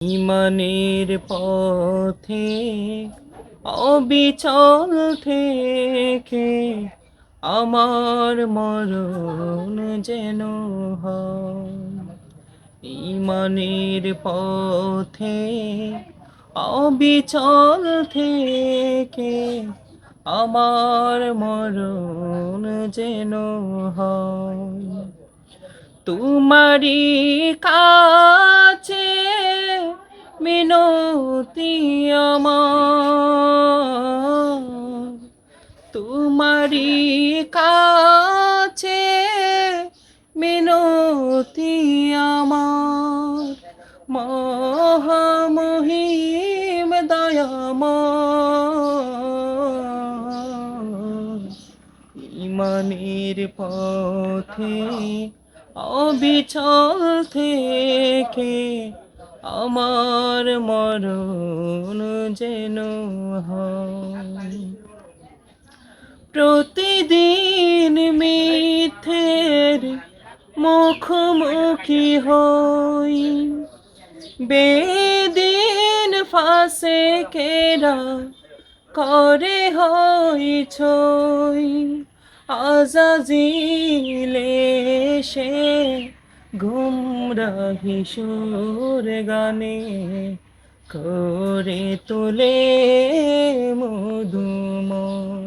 ইমানের পথে অবিচল থেকে আমার মরণ যেন ইমানের পথে অবিচল থেকে আমার মরণ যেন হয়। তোমারি কাছে মিনতি তোমারি কাছে মিনতি আমার। মহামহিম দয়াময়। ইমানের পথে অবিচল থেকে আমার মরণ যেন প্রতিদিন মিথ্যের মুখোমুখি হই। বেদিন ফাঁসে কেরা করে হই ছই। আজাজিলে সে ঘুমরাহি সুর গানে, করে তোলে মধুময়।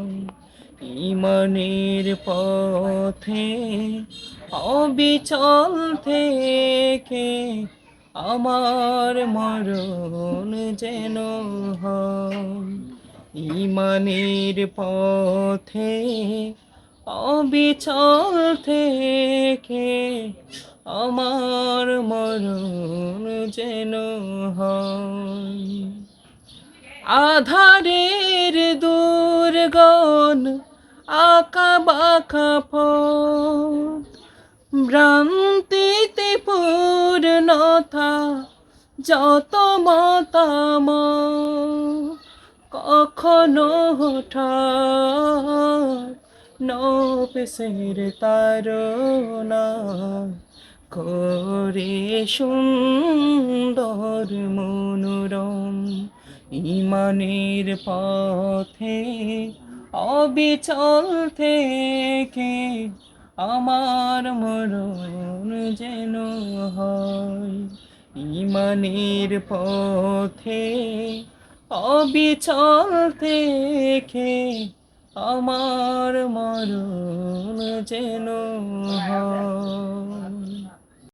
ইমানের পথে অবিচল থেকে আমার মরণ যেন ইমানের পথে অবিচল থেকে আমার মরণ যেন হয়। আধারের দুর্গন আঁকা বাঁকা পথ, ভ্রান্তিতে পূর্ণতা যত মতাম কখনো হঠাৎ তারা করে সুন্দর মনোরম ইমানের পথে অবিচল থেকে আমার মরণ যেন হয়। ইমানের পথে অবিচল থেকে আমার মরণ যেন হয়।